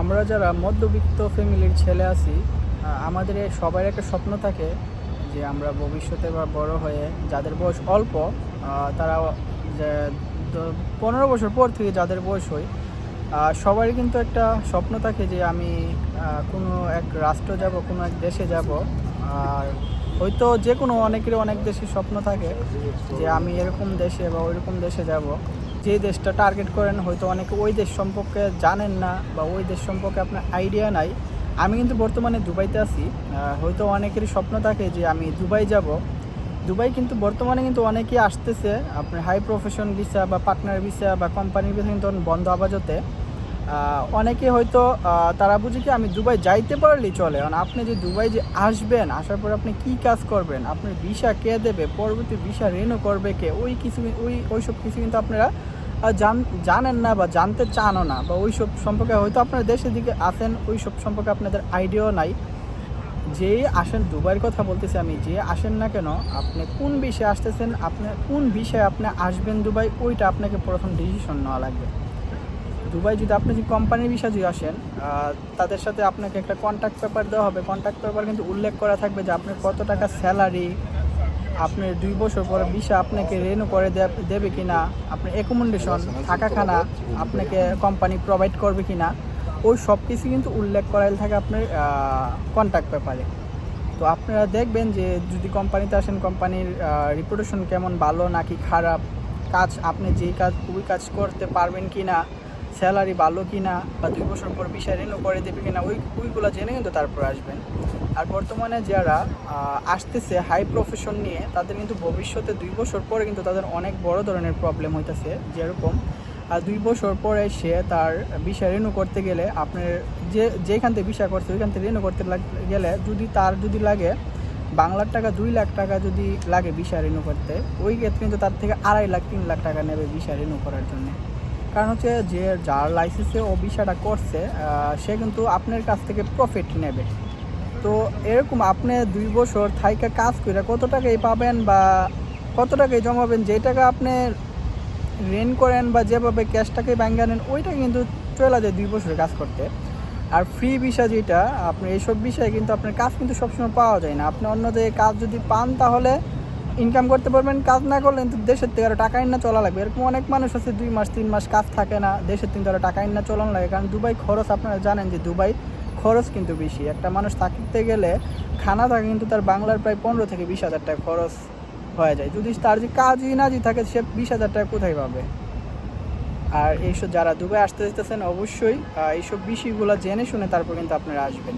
আমরা যারা মধ্যবিত্ত ফ্যামিলির ছেলে আছি আমাদের সবার একটা স্বপ্ন থাকে যে আমরা ভবিষ্যতে বা বড় হয়ে যাদের বয়স অল্প তারা পনেরো বছর পর থেকে যাদের বয়স হয় সবারই কিন্তু একটা স্বপ্ন থাকে যে আমি কোনো এক রাষ্ট্র যাব, কোনো এক দেশে যাব। আর হয়তো যে কোনো অনেকেরই অনেক দেশের স্বপ্ন থাকে যে আমি এরকম দেশে বা ওইরকম দেশে যাব। যে দেশটা টার্গেট করেন, হয়তো অনেকে ওই দেশ সম্পর্কে জানেন না বা ওই দেশ সম্পর্কে আপনার আইডিয়া নাই। আমি কিন্তু বর্তমানে দুবাইতে আছি। হয়তো অনেকেরই স্বপ্ন থাকে যে আমি দুবাই যাব। দুবাই কিন্তু বর্তমানে কিন্তু অনেকেই আসতেছে আপনার হাই প্রফেশন ভিসা বা পার্টনার ভিসা বা কোম্পানির ভিসা কিন্তু বন্ধ আবাজতে অনেকে হয়তো তারা বুঝে কি আমি দুবাই যাইতে পারলেই চলে। কারণ আপনি যে দুবাই যে আসবেন, আসার পর আপনি কি কাজ করবেন? আপনার ভিসা কে দেবে? পরবর্তী ভিসা রেনও করবে কে? ওই কিছু, ওই ওই সব কিছু কিন্তু আপনারা জান- জানেন না বা জানতে চানও না। বা ওই সব সম্পর্কে হয়তো আপনার দেশের দিকে আসেন ওই সব সম্পর্কে আপনাদের আইডিয়াও নাই। যে আসেন, দুবাইয়ের কথা বলতেছি আমি, যে আসেন না কেন, আপনি কোন বিষয়ে আসতেছেন, আপনি কোন বিষয়ে আপনি আসবেন দুবাই, ওইটা আপনাকে প্রথম ডিসিশন নেওয়া লাগবে। দুবাই যদি আপনি যদি কোম্পানির বিষয়ে যদি আসেন তাদের সাথে আপনাকে একটা কন্ট্যাক্ট পেপার দেওয়া হবে। কন্ট্যাক্ট পেপার কিন্তু উল্লেখ করা থাকবে যে আপনার কত টাকা স্যালারি আপনার দুই বছর পরে ভিসা আপনাকে রেনু করে দেবে কিনা, আপনার অ্যাকোমোডেশন থাকা খানা আপনাকে কোম্পানি প্রোভাইড করবে কি না ওই সব কিছু কিন্তু উল্লেখ করাই থাকে আপনার কন্ট্যাক্ট পেপারে তো আপনারা দেখবেন যে যদি কোম্পানিতে আসেন কোম্পানির রিপুটেশন কেমন ভালো নাকি খারাপ, কাজ আপনি যেই কাজ, ওই কাজ করতে পারবেন কি না স্যালারি ভালো কি না বা দুই বছর পর বিষয় রেনু করে দেবে কিনা, ওই, ওইগুলো জেনে কিন্তু তারপর আসবেন। আর বর্তমানে যারা আসতেছে হাই প্রফেশন নিয়ে, তাদের কিন্তু ভবিষ্যতে দুই বছর পরে কিন্তু তাদের অনেক বড় ধরনের প্রবলেম হইতেছে, যেরকম আর দুই বছর পরে সে তার বিষয় রেনু করতে গেলে আপনার যে, যেখান থেকে বিষয় করছে, ওইখান থেকে রেনু করতে গেলে যদি তার যদি লাগে, বাংলার টাকা দুই লাখ টাকা যদি লাগে বিষয় রেনু করতে, ওই ক্ষেত্রে কিন্তু তার থেকে আড়াই লাখ, তিন লাখ টাকা নেবে বিষয় রেনু করার জন্য। কারণ হচ্ছে যে যার লাইসেন্সে ও বিষয়টা করছে সে কিন্তু আপনার কাছ থেকে প্রফিট নেবে। তো এরকম আপনি দুই বছর থাইকা কাজ করে কত টাকাই পাবেন বা কত টাকাই জমাবেন, যে টাকা আপনি রেন করেন বা যেভাবে ক্যাশটাকে ব্যাঙ্গে আনেন ওইটা কিন্তু চলে যায় দুই বছরের কাজ করতে। আর ফ্রি ভিসা যেটা, আপনি এইসব বিষয়ে কিন্তু আপনার কাজ কিন্তু সবসময় পাওয়া যায় না। আপনি অন্য জায়গায় কাজ যদি পান তাহলে ইনকাম করতে পারবেন, কাজ না করলে কিন্তু দেশের থেকে আরও টাকা না চলা লাগবে। এরকম অনেক মানুষ আছে, দুই মাস, তিন মাস কাজ থাকে না, দেশের থেকে আরও টাকা না চলানো লাগে। কারণ দুবাই খরচ আপনারা জানেন যে দুবাই খরচ কিন্তু বেশি। একটা মানুষ থাকতে গেলে খানা থাকে কিন্তু তার বাংলার প্রায় পনেরো থেকে বিশ হাজার টাকা খরচ হয়ে যায়। যদি তার যে কাজই না যে থাকে, সে বিশ হাজার টাকা কোথায় পাবে? আর এইসব যারা দুবাই আসতে যেতেছেন অবশ্যই এইসব বিষয়গুলো জেনে শুনে তারপর কিন্তু আপনারা আসবেন।